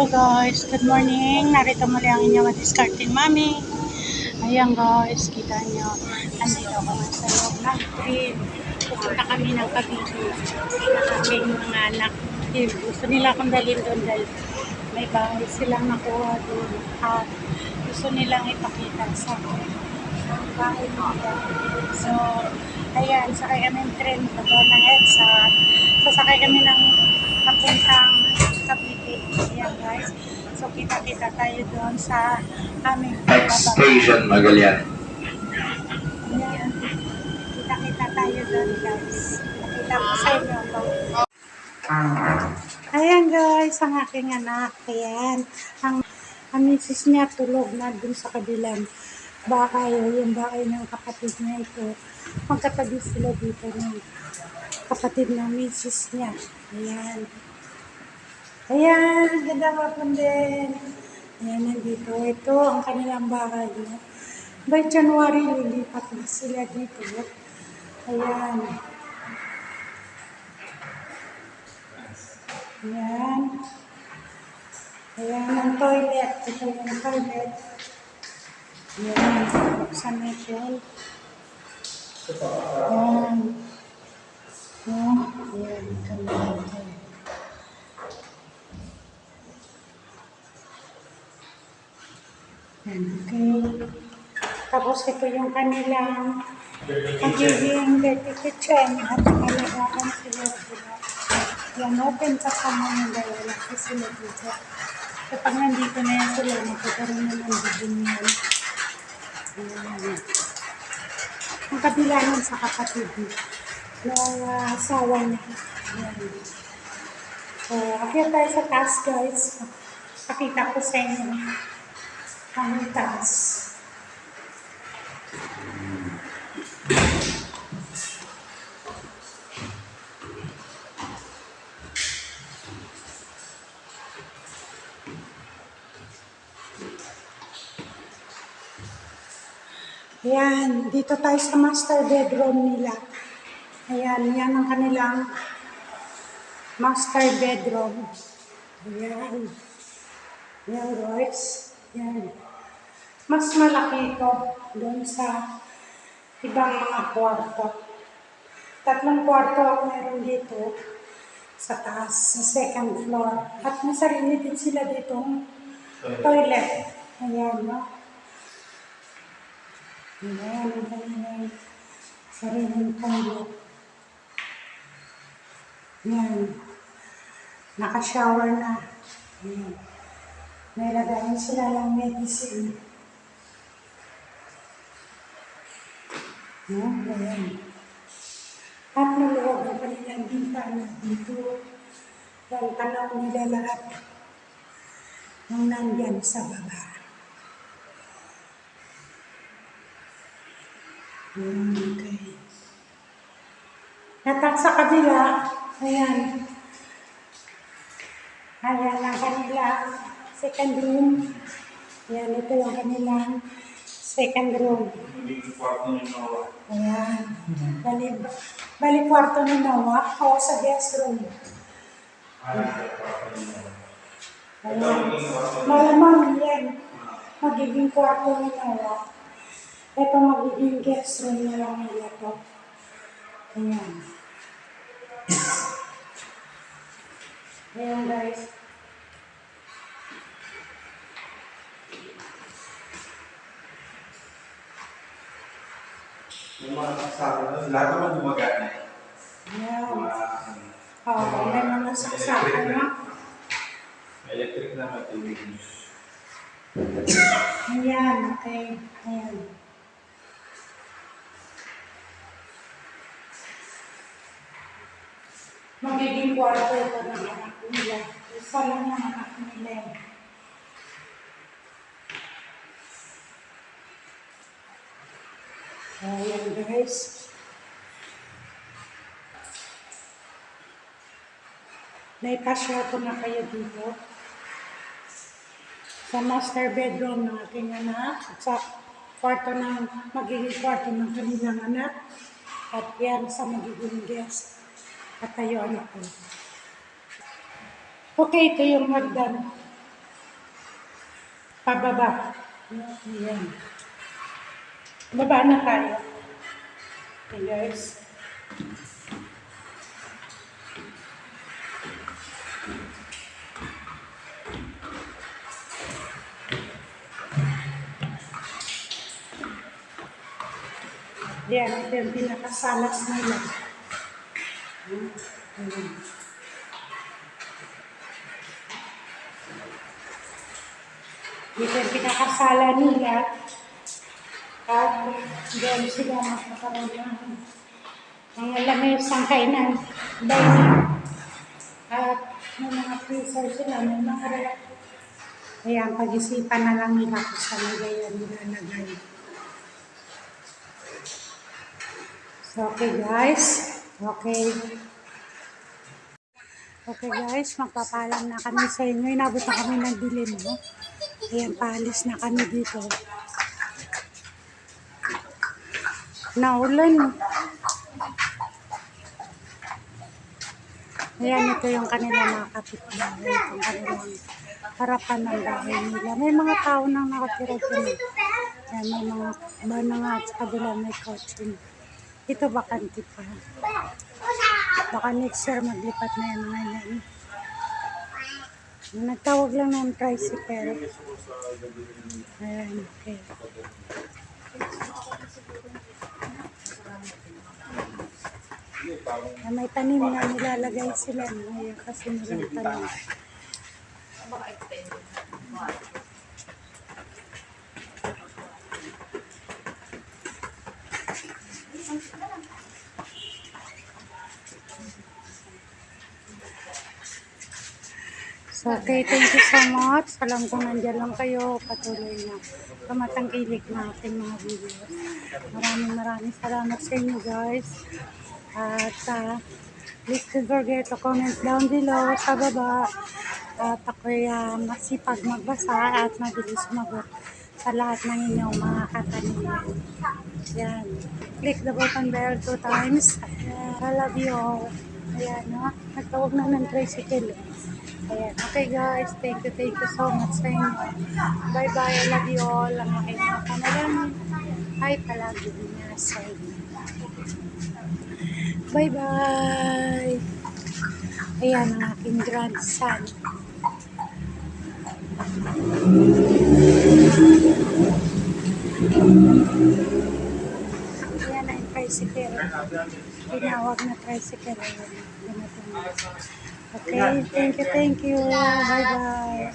Hello guys, good morning. Narito muli ang inyong discarding mami. Ayan guys, kita nyo. Nandito ako nga sa loob ng train. Pupunta kami ng Cavite. Ng aking mga anak. Gusto nila akong dalhin doon dahil may bahay silang nakuha doon. At gusto nilang ipakita sa ang bahay nila. So, ayan, sakay kami ng train pagod ng EDSA. Sasakay kami ng papuntang Cavite. Ayan guys. So, kita-kita tayo doon sa aming Next station, Magallanes. Ayan. Kita-kita tayo doon guys. Nakita ko sa inyo. Ayan guys, ang aking anak. Ayan. Ang, ang misis niya tulog na dun sa kabilang bahay. Yung bahay ng kapatid niya ito. Magkatabi sila dito ng kapatid ng misis niya. Ayan. Ayan, ganda hapon din. Ayan, nandito. Ito ang kanilang bahay. By January, lilipat na sila dito. Ayan. Ayan. Ayan ang toilet. Ito yung toilet. Ayan. Buksan natin. Ayan. Ayan. Ayan. Natin. Ayan, Okay. Tapos ito yung kanilang magiging dirty kitchen at alagaan sila sila. Yan, open pa sa mga dalawa kasi sila dito. Kapag nandito na yan sila, magkakaroon na ng bibing yan. Ang kabila nun sa kapatid niya. Uh, asawa niya. Ayan. So, akyat tayo sa taas guys. Pakita ko sa inyo ang taas. Ayan, dito tayo sa master bedroom nila. Ayan, yan ang kanilang master bedroom. Ayan. Ayan guys. Ayan. Mas malaki ito doon sa ibang mga kwarto. Tatlong kwarto ang meron dito sa taas, sa second floor. At may sarili din sila dito toilet. Ayan, no? Ayan, kanilang sariling toilet. Ayan. Naka-shower na. Ayan. May lagayan sila ng medicine. No? Ayan. At maluwag ang kanilang bintana dito. Ang tanaw nila lahat ng nandyan sa baba. Okay. At sa kabila, ayan, Ayan ang kanilang second room. Ayan, ito yung kanilang second room. Ayan. Bali, bali kwarto ni Noah o sa guest room. Ayan. Malamang yan. Magiging kwarto ni Noah. Ito magiging guest room na lang nila to. Ayan Oh, may mga saksakan na. electric na matubig. Ayan, okay. Ayan. Magiging kwarto ito ng anak nila. Isa lang ng anak nila. Ayan guys. Naipasya ko na kayo dito sa master bedroom ng aking anak at sa kwarto ng magiging kwarto ng kanilang anak at yan sa magiging guest at tayo anak ko. Okay, ito yung hagdan. Pababa. Ayan. Baba na tayo. Okay guys. Yan, ito yung pinakasalas nila. Ayan. Dito yung pinakasala nila. At doon sila makakaroon ng mga lamesang kainan, dining. At may mga freezer sila, may mga rep. Kaya pag-isipan na lang nila kung saan nila yan nilalagay. Okay guys. Okay. Okay guys, magpapalam na kami sa inyo. Inabot na kami ng dilim, no? Ayan, paalis na kami dito. Naulan. Ayan, ito yung kanila mga kapitbahay. Itong kanilang harapan ng bahay nila. May mga tao nang nakatira eh. Ayan, may mga bana nga at sa kabila may kotse. Ito bakante pa. Baka next year maglipat na yung mga yan. Nagtawag lang ng tricycle. Ayan, okay. Na may tanim na nilalagay sila. Ngayon kasi nilang tanim. So, okay, thank you so much. Alam kong nandiyan lang kayo. Patuloy na kamatangkilik na ating mga videos. Maraming maraming salamat sa inyo guys. At uh, please don't forget to comment down below sa baba. At ako'y uh, masipag magbasa at mabilis sumagot sa lahat ng inyong mga katanungan. Yan. Click the button bell two times. Ayan. I love you all. Ayan, no? Nagtawag na ng tricycle. Ayan. Okay guys, thank you, thank you so much sa inyo. Bye-bye, I love you all. Ang aking mga panalangin ay palagi niya sa. Bye-bye! Ayan ang aking grandson. Na tricycle. Okay, thank you, thank you. Bye-bye.